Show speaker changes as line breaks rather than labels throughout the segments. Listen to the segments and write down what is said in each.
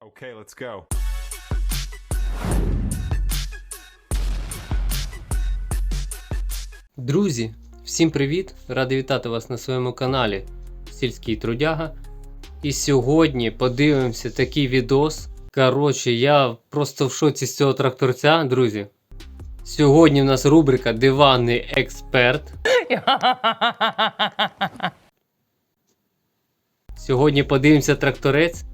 Okay, let's go.
Друзі, всім привіт! Радий вітати вас на своєму каналі Сільський Трудяга. І сьогодні подивимося такий відос. Коротше, я просто в шоці з цього тракторця, друзі. Сьогодні в нас рубрика Диванний експерт. Сьогодні подивимося тракторець.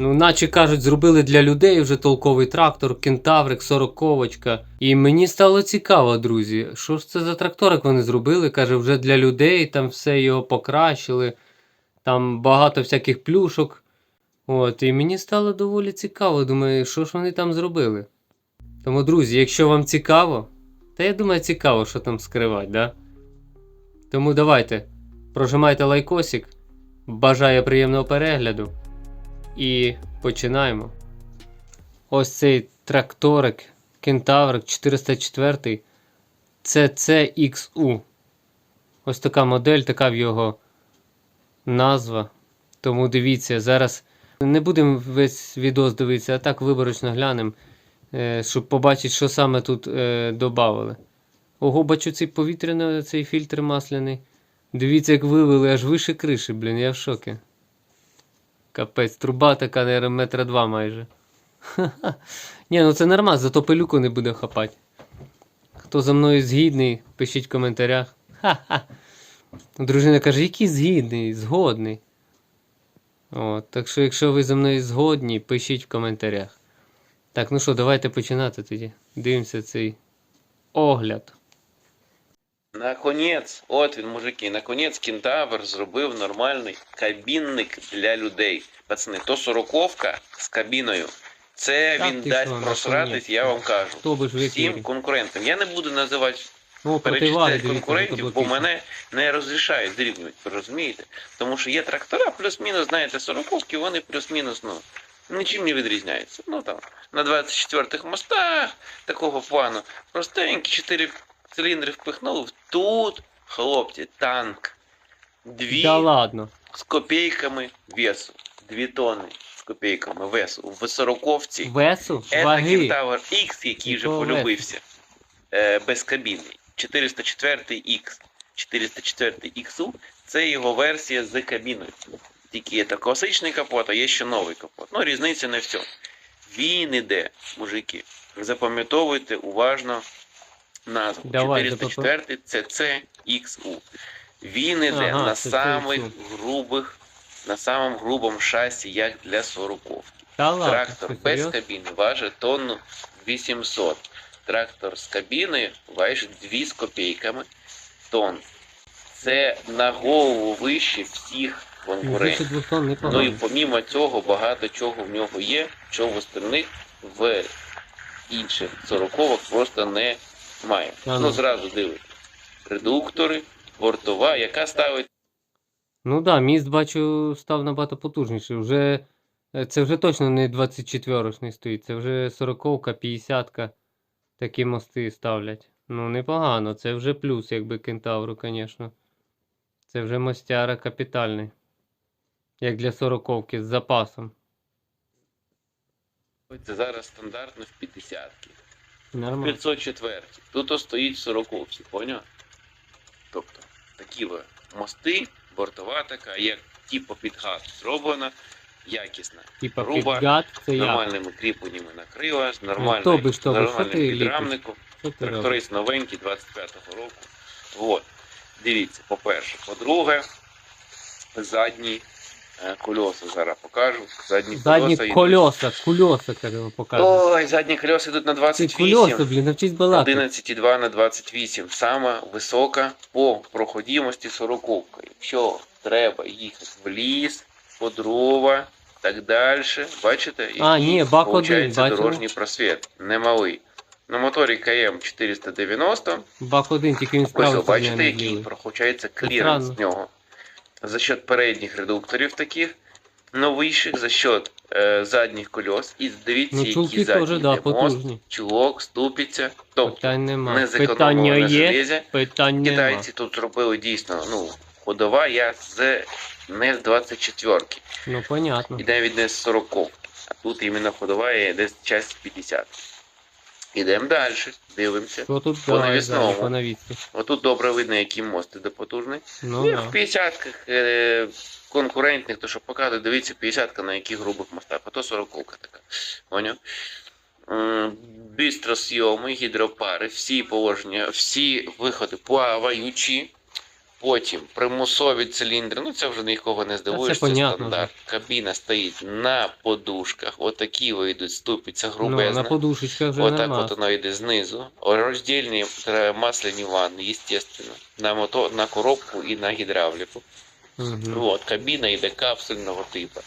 Ну, наче кажуть, зробили для людей вже толковий трактор, кентаврик, сороковочка. І мені стало цікаво, друзі, що ж це за тракторик вони зробили? Каже, вже для людей, там все його покращили, там багато всяких плюшок. От, і мені стало доволі цікаво. Думаю, що ж вони там зробили. Тому, друзі, якщо вам цікаво, та я думаю, цікаво, що там скривати, да? Тому давайте, прожимайте лайкосик. Бажаю приємного перегляду. І починаємо. Ось цей тракторик Кентаврик 404 CCXU. Ось така модель, така в його назва. Тому дивіться, зараз не будемо весь відос дивитися, а так виборочно глянемо, е, щоб побачити, що саме тут е, додали. Ого, бачу цей повітряний цей фільтр масляний. Дивіться, як вивели аж вище криші, блін, я в шокі. Капець, труба така, наверное, метра два майже. Ха-ха. Ні, ну це нормально, зато пилюку не буде хапати. Хто за мною згідний, пишіть в коментарях. Ха-ха. Дружина каже, який згідний, згодний. От, так що, якщо ви за мною згодні, пишіть в коментарях. Так, ну що, давайте починати тоді. Дивимося цей огляд.
Наконець, от він, мужики, наконець кентавр зробив нормальний кабінник для людей. Пацани, то сороковка з кабіною. Це
Так
він
ти
дасть
що,
просратись,
наконець.
я вам кажу.
Хто би ж?
Всім конкурентам. Я не буду називати
О, противаги,
перечисляти
дивіться,
конкурентів, бо мене не розрішають зрівнювати, ви розумієте? Тому що є трактора, плюс-мінус, знаєте, сороковки, вони плюс-мінус, ну, нічим не відрізняються. Ну там, на 24-х мостах такого плану, простенькі 4 циліндри впихнув. Тут, хлопці, танк. Дві
Да ладно.
з копійками весу. Дві тонни з копійками весу. В сороковці.
Весу?
Это
Ваги.
Кентавр X, який вже
Якого
полюбився. Е, безкабінний. 404 X. 404 XU це його версія з кабіною. Тільки є та класичний капот, а є ще новий капот. Ну, різниця не в цьому. Він іде, мужики. Запам'ятовуйте уважно назву.
Давай,
404 CCXU. Він іде
Ага,
на
CCXU.
самих грубих, на самому грубому шасі, як для сороковки.
Ладно,
Трактор
що,
без кабіни важить тонну 800. Трактор з кабіною важить 2 з копійками тонн. Це на голову вище всіх конкурентів. Ну і помімо цього багато чого в нього є, чого в остальних в інших сороковок просто немає.
Ага.
Ну зразу дивитесь. Редуктори, бортова, яка ставить
Ну да, міст бачу став набагато потужніший. Вже, е, це вже точно не 24-шний стоїть, це вже 40-ка, 50-ка. Такі мости ставлять. Ну, непогано, це вже плюс, якби кентавру, звісно. Це вже мостяра капітальний. Як для 40-ки з запасом.
це зараз стандартно в 50-ки.
Нормально.
504. Тут стоїть 40 поняв? Тобто такі ви мости, бортова така, як типу під газ зроблена, якісна.
Типа
груба,
підгад, це
З
як?
нормальними кріпленнями на крила, з нормальним,
що
нормальним підрамником.
Що?
Тракторист новенький 25-го року. От. Дивіться, по-перше. По-друге, задні е, кольоса зараз покажу. Задні,
Задні
колеса
кольоса, кольоса, кажемо, показує.
Ой, задні колеса йдуть на
Ці
28.
кольоса, блін, навчись балакати.
11,2 на 28. Сама висока по проходимості 40. Якщо треба їхати в ліс, по дрова, так далі. Бачите?
А, ні, бак один,
дорожній просвіт. Немалий. На моторі КМ 490.
Бак один, тільки він
Ось бачите, який получається кліренс з нього. За счет передніх редукторів таких новіших, за счет е, задніх колес. І дивіться,
Ну,
які задні
да,
мост, чулок, ступиця. Тобто не зекономили
Питання
на железі.
питань нема.
Тут зробили дійсно, ну, ходова я з не з 24-ки,
Ну, понятно.
і навіть не з 40 А тут іменно ходова є десь час 50. Ідемо далі, дивимося.
Що тут
По навісному.
по?
Отут добре видно, які мости іде потужний.
Ну,
І
да.
в 50-ках е, конкурентних, то що показує, дивіться, 50-ка на яких грубих мостах, а то 40-ка така. Поняв? Бістросйоми, гідропари, всі положення, всі виходи плаваючі. Потім примусові циліндри, ну це вже нікого не здивуєш, це,
понятно
стандарт. Кабіна стоїть на подушках, отакі вийдуть ступиці
Ну,
грубезна.
на подушечках вже
Отак
нормально.
от воно йде знизу. Роздільні е, масляні ванни, естественно. На мото, на коробку і на гідравліку.
Мгм.
От, кабіна йде капсульного типу.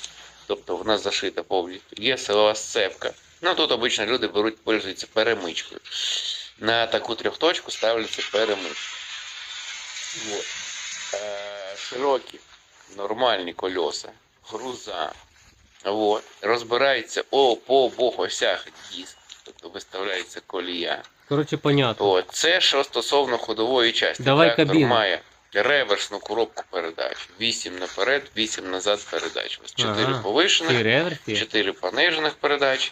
Тобто вона зашита повністю. Є силова сцепка. Ну тут обично люди беруть, пользуються перемичкою. На таку трьохточку ставляться перемички. От. Е, широкі, нормальні кольоса, груза. От. Розбирається о, по обох осях диск. Тобто виставляється колія.
Коротше, понятно.
От. Це що стосовно ходової частини.
Давай
Трактор
кабіну.
має реверсну коробку передач. 8 наперед, 8 назад передач. Ось 4
Ага.
повишених,
Ці реверсі?
4 понижених передачі.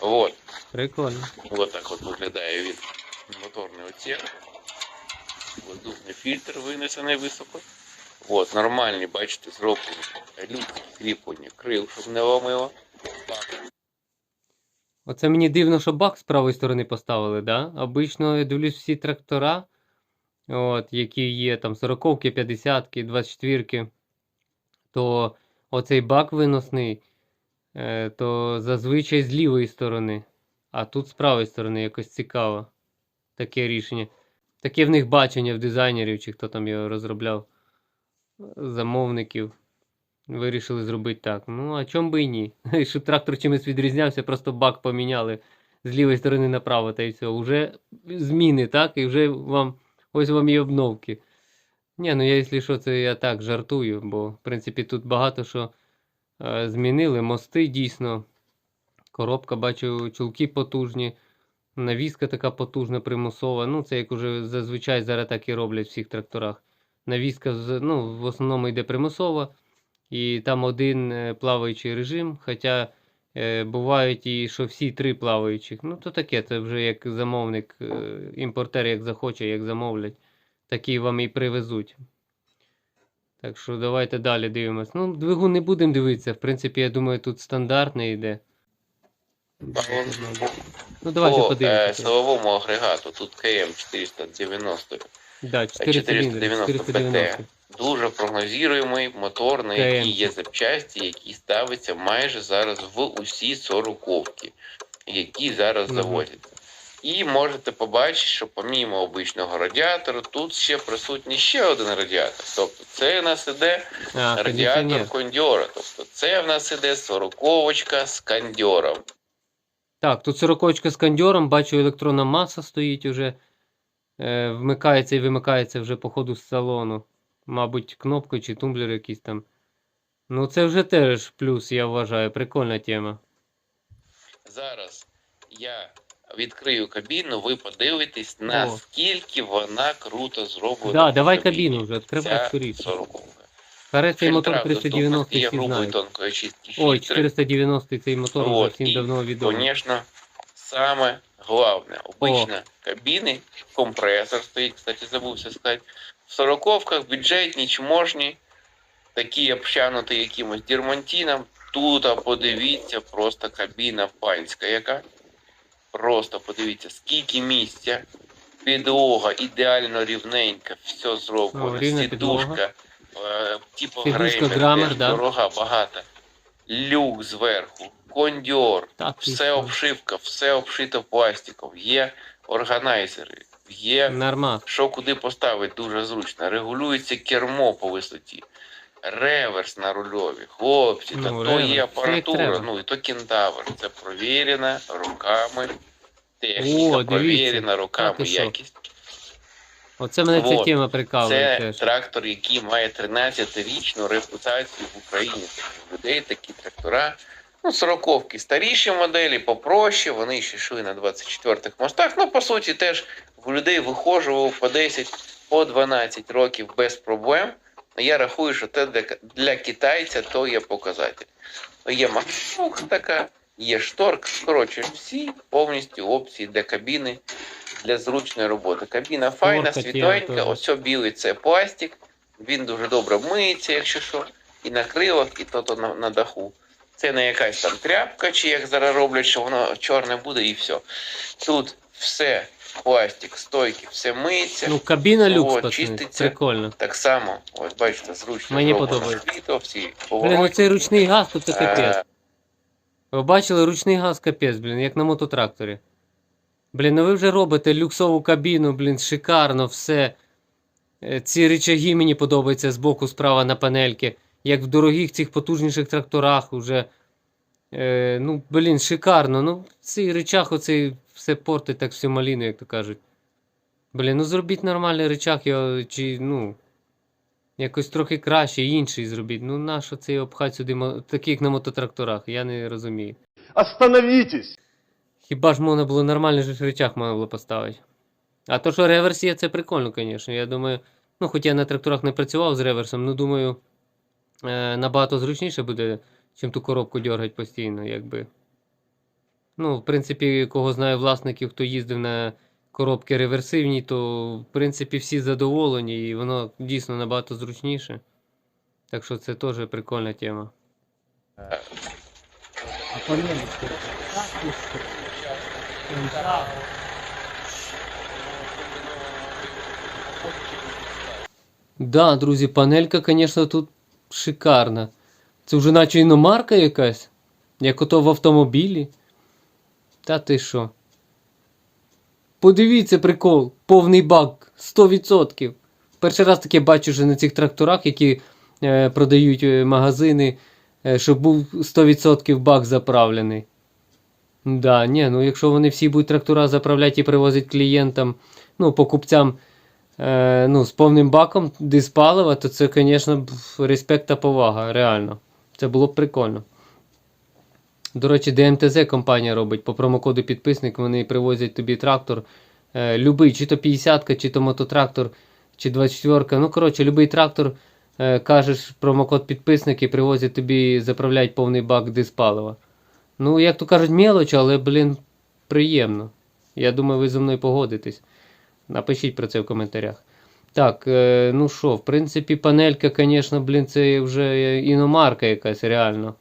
От.
Прикольно.
От так от виглядає він. Моторний отсек. Воздушний фільтр винесений високо. От, нормальні, бачите, зроблені людські кріплення крил, щоб не ломило.
Оце мені дивно, що бак з правої сторони поставили, да? Обично я дивлюсь всі трактора, от, які є там 40-ки, 50-ки, 24-ки, то оцей бак виносний, е, то зазвичай з лівої сторони, а тут з правої сторони якось цікаво. Таке рішення. Таке в них бачення в дизайнерів, чи хто там його розробляв, замовників. Вирішили зробити так. Ну, а чом би і ні? Щоб трактор чимось відрізнявся, просто бак поміняли з лівої сторони направо, та й все. Уже зміни, так? І вже вам ось вам і обновки. Ні, ну я, якщо що, це я так жартую, бо, в принципі, тут багато що е, змінили. Мости дійсно. Коробка, бачу, чулки потужні. Навіска така потужна, примусова. Ну, це як уже зазвичай зараз так і роблять в всіх тракторах. Навіска ну, в основному йде примусова. І там один е, плаваючий режим, хоча е, бувають і що всі три плаваючих. Ну, то таке, це вже як замовник, е, імпортер як захоче, як замовлять, такі вам і привезуть. Так що давайте далі дивимось. Ну, двигун не будемо дивитися. В принципі, я думаю, тут стандартний йде. Ну, давайте
По е,
подивимося.
силовому агрегату тут КМ 490
Да, 4
490
490.
Дуже прогнозуємий мотор, на який є запчасті, який ставиться майже зараз в усі сороковки, які зараз
Мгм.
завозяться. І можете побачити, що помімо обичного радіатора, тут ще присутній ще один радіатор. Тобто це в нас іде
А,
радіатор кондьора. Тобто це в нас іде сороковочка з кондьором.
Так, тут сорокочка з кондьором, бачу, електронна маса стоїть уже. Е, вмикається і вимикається вже по ходу з салону. Мабуть, кнопкою чи тумблер якийсь там. Ну, це вже теж плюс, я вважаю. Прикольна тема.
Зараз я відкрию кабіну, ви подивитесь, наскільки вона круто зроблена.
Да, давай кабіну вже, відкривай скоріше.
40
Перед цей мотор 390
є
всі знають. Ой, 490 цей мотор
Вот,
всім
і,
давно відомий.
Конечно, саме головне, обично кабіни, компресор стоїть, кстати, забувся сказати. В сороковках бюджетні, чможні, такі обтянуті якимось дірмантином. Тут, а подивіться, просто кабіна панська яка. Просто подивіться, скільки місця. Підлога ідеально рівненька, все зроблено. Сідушка, типу
Сідушка
греймер,
Грамер,
теж
да.
дорога, багата. Люк зверху, кондьор,
Так,
все
звісно.
обшивка, все обшито пластиком, є органайзери, є
Нормас.
що куди поставити дуже зручно. Регулюється кермо по висоті, реверс на рульові. Хлопці, та
Ну,
то
реверс,
є
як
апаратура,
треба.
ну і то кентавр. Це провірена руками техніка,
О, дивіться.
провірена
Та
руками
ти що?
якість.
Оце мене ця тема прикалує
Це
теж.
трактор, який має 13-річну репутацію в Україні. Людей такі трактора. Ну, сороковки старіші моделі, попроще, вони ще йшли на 24-х мостах. Ну, по суті, теж в людей вихожував по 10, по 12 років без проблем. Я рахую, що це для, для китайця то є показатель. Є максимум така, є шторк. Коротше, всі повністю опції для кабіни для зручної роботи. Кабіна файна,
Форка,
світленька, ось білий це пластик. Він дуже добре миється, якщо що, і на крилах, і то, то на, на даху. Це не якась там тряпка, чи як зараз роблять, що воно чорне буде і все. Тут все, пластик, стойки, все миється.
Ну, кабіна люкс,
О, чиститься.
Прикольно.
Так само, ось бачите, зручно.
Мені подобається.
світло, всі
ну цей ручний газ тут це капець. Ви бачили ручний газ капець, блін, як на мототракторі. Блін, ну ви вже робите люксову кабіну, блін, шикарно, все. Е, Ці рычаги мені подобаються збоку справа на панельки. Як в дорогих цих потужніших тракторах уже. Е, ну, блін, шикарно. Ну, цей рычаг оцей все портить так всю маліну, як то кажуть. Блін, ну зробіть нормальний рычаг, його, чи, ну. Якось трохи краще, інший зробіть. Ну нащо цей обхать сюди, мо- такий як на мототракторах, я не розумію.
Остановитесь!
Хіба ж можна було нормальний же ж рычаг можна було поставити. А то, що реверс є, це прикольно, звісно. Я думаю, ну, хоч я на тракторах не працював з реверсом, ну думаю, е, набагато зручніше буде, чим ту коробку дергати постійно, якби. Ну, в принципі, кого знаю власників, хто їздив на коробки реверсивні, то в принципі всі задоволені, і воно дійсно набагато зручніше. Так що це теж прикольна тема. Да, друзі, панелька, звісно, тут шикарна. Це вже наче іномарка якась, як ото в автомобілі. Та ти що? Подивіться прикол, повний бак, 100%. Перший раз таке бачу вже на цих тракторах, які е, продають е, магазини, е, щоб був 100% бак заправлений. Да, ні, ну якщо вони всі будуть трактора заправляти і привозити клієнтам, ну, покупцям е, ну, з повним баком диспалива, то це, звісно, респект та повага, реально. Це було б прикольно. До речі, ДМТЗ компанія робить по промокоду підписник, вони привозять тобі трактор. Е, любий, чи то 50-ка, чи то мототрактор, чи 24-ка. Ну, коротше, любий трактор, е, кажеш промокод підписник і привозять тобі, заправляють повний бак диспалива. Ну, як то кажуть, мелоч, але, блін, приємно. Я думаю, ви зі мною погодитесь. Напишіть про це в коментарях. Так, е, ну що, в принципі, панелька, звісно, блін, це вже іномарка якась реально.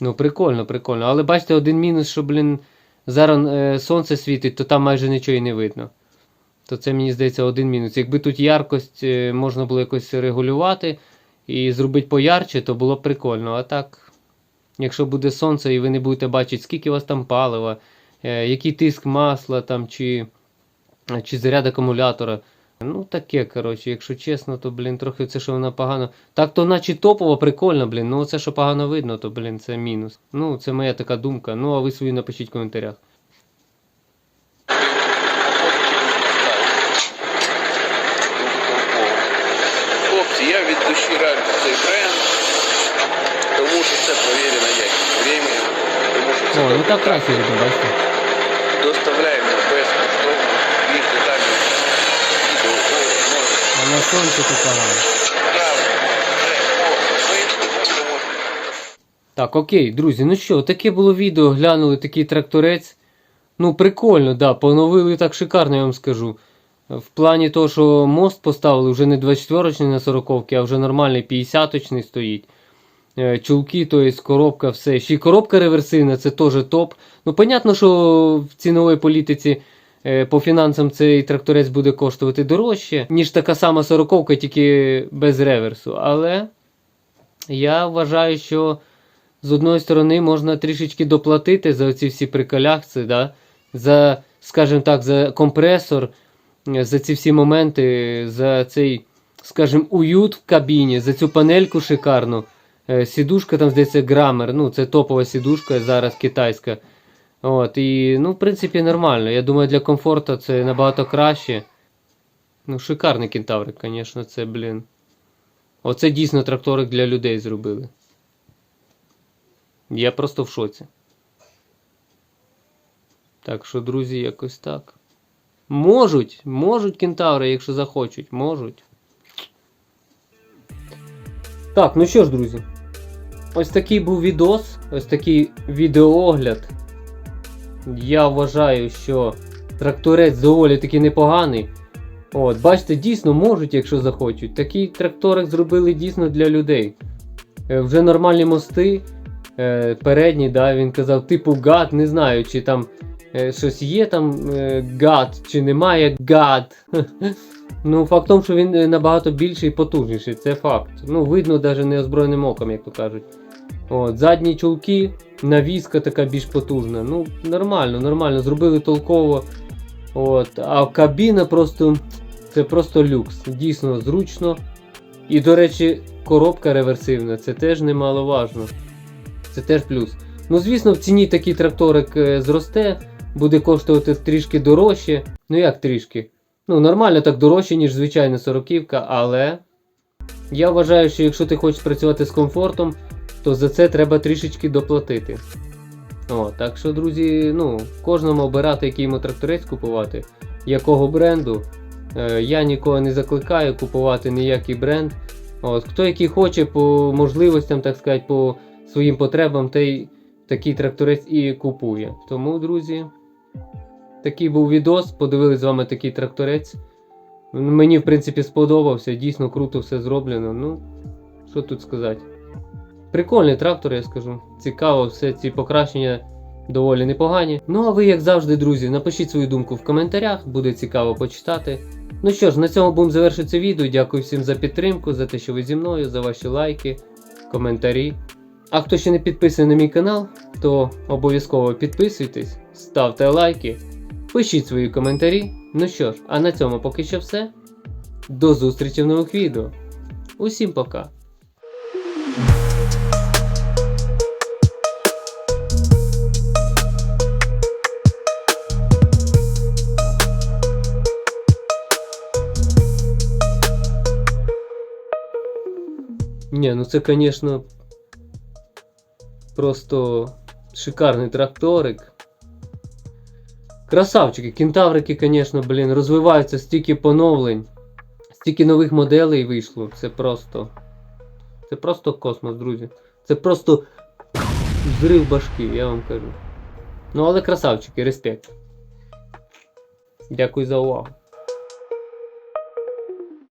Ну, прикольно, прикольно. Але бачите, один мінус, що, блін, зараз е, сонце світить, то там майже нічого і не видно. То це, мені здається, один мінус. Якби тут яркость е, можна було якось регулювати і зробити поярче, то було б прикольно. А так, якщо буде сонце і ви не будете бачити, скільки у вас там палива, е, який тиск масла там, чи, чи заряд акумулятора. Ну, таке, коротше, якщо чесно, то, блін, трохи це, що вона погано. Так то наче топово, прикольно, блін. Ну, це, що погано видно, то, блін, це мінус. Ну, це моя така думка. Ну, а ви свою напишіть в коментарях.
Хлопці, я від душі раджу цей бренд, тому що це провірена якість времени, тому що це
О, ну так краще видно, бачите.
доставляємо безкоштовно більш детальні відео.
А на сонці то погано. Так, окей, друзі, ну що, таке було відео, глянули такий тракторець. Ну, прикольно, да, поновили так шикарно, я вам скажу. В плані того, що мост поставили вже не 24-очний на 40 а вже нормальний 50-очний стоїть. Е, Чулки, то є коробка, все. Ще й коробка реверсивна, це теж топ. Ну, понятно, що в ціновій політиці е, по фінансам цей тракторець буде коштувати дорожче, ніж така сама 40 тільки без реверсу. Але я вважаю, що з одної сторони можна трішечки доплатити за ці всі приколяхи, да? за, скажімо так, за компресор, за ці всі моменти, за цей, скажімо, уют в кабіні, за цю панельку шикарну. Е, Сідушка там, здається, Грамер, ну це топова сідушка зараз китайська. От, і, ну, в принципі, нормально. Я думаю, для комфорту це набагато краще. Ну, шикарний кентаврик, звісно, це, блін. Оце дійсно тракторик для людей зробили. Я просто в шоці. Так що, друзі, якось так. Можуть, можуть кентаври, якщо захочуть, можуть. Так, ну що ж, друзі. Ось такий був відос, ось такий відеоогляд. Я вважаю, що тракторець доволі таки непоганий. От, бачите, дійсно можуть, якщо захочуть. Такий тракторик зробили дійсно для людей. Е, Вже нормальні мости. Е, передній, да, він казав, типу гад, не знаю, чи там е, щось є там е, гад, чи немає гад. Ну, факт тому, що він е, набагато більший і потужніший, це факт. Ну, видно навіть неозброєним оком, як то кажуть. От, задні чулки, навіска така більш потужна. Ну, нормально, нормально, зробили толково. От, а кабіна просто це просто люкс. Дійсно зручно. І, до речі, коробка реверсивна, це теж немаловажно. Це теж плюс. Ну, звісно, в ціні такий тракторик е, зросте, буде коштувати трішки дорожче. Ну як трішки? Ну, нормально так дорожче, ніж звичайна сороківка, але я вважаю, що якщо ти хочеш працювати з комфортом, то за це треба трішечки доплатити. О, так що, друзі, ну, кожному обирати, який йому тракторець купувати, якого бренду. Е, я нікого не закликаю купувати ніякий бренд. От, хто який хоче по можливостям, так сказати, по своїм потребам, той такий тракторець і купує. Тому, друзі, такий був відос. Подивились з вами такий тракторець. Мені, в принципі, сподобався. Дійсно круто все зроблено. Ну, що тут сказати. Прикольний трактор, я скажу. Цікаво, все ці покращення доволі непогані. Ну а ви, як завжди, друзі, напишіть свою думку в коментарях, буде цікаво почитати. Ну що ж, на цьому будемо завершити це відео. Дякую всім за підтримку, за те, що ви зі мною, за ваші лайки, коментарі. А хто ще не підписаний на мій канал, то обов'язково підписуйтесь, ставте лайки, пишіть свої коментарі. Ну що ж, а на цьому поки що все. До зустрічі в нових відео. Усім пока! Ні, ну це, звісно, просто шикарний тракторик. Красавчики, кентаврики, звісно, блін, розвиваються стільки поновлень, стільки нових моделей вийшло. Це просто. Це просто космос, друзі. Це просто взрив башки, я вам кажу. Ну, але красавчики, респект. Дякую за увагу.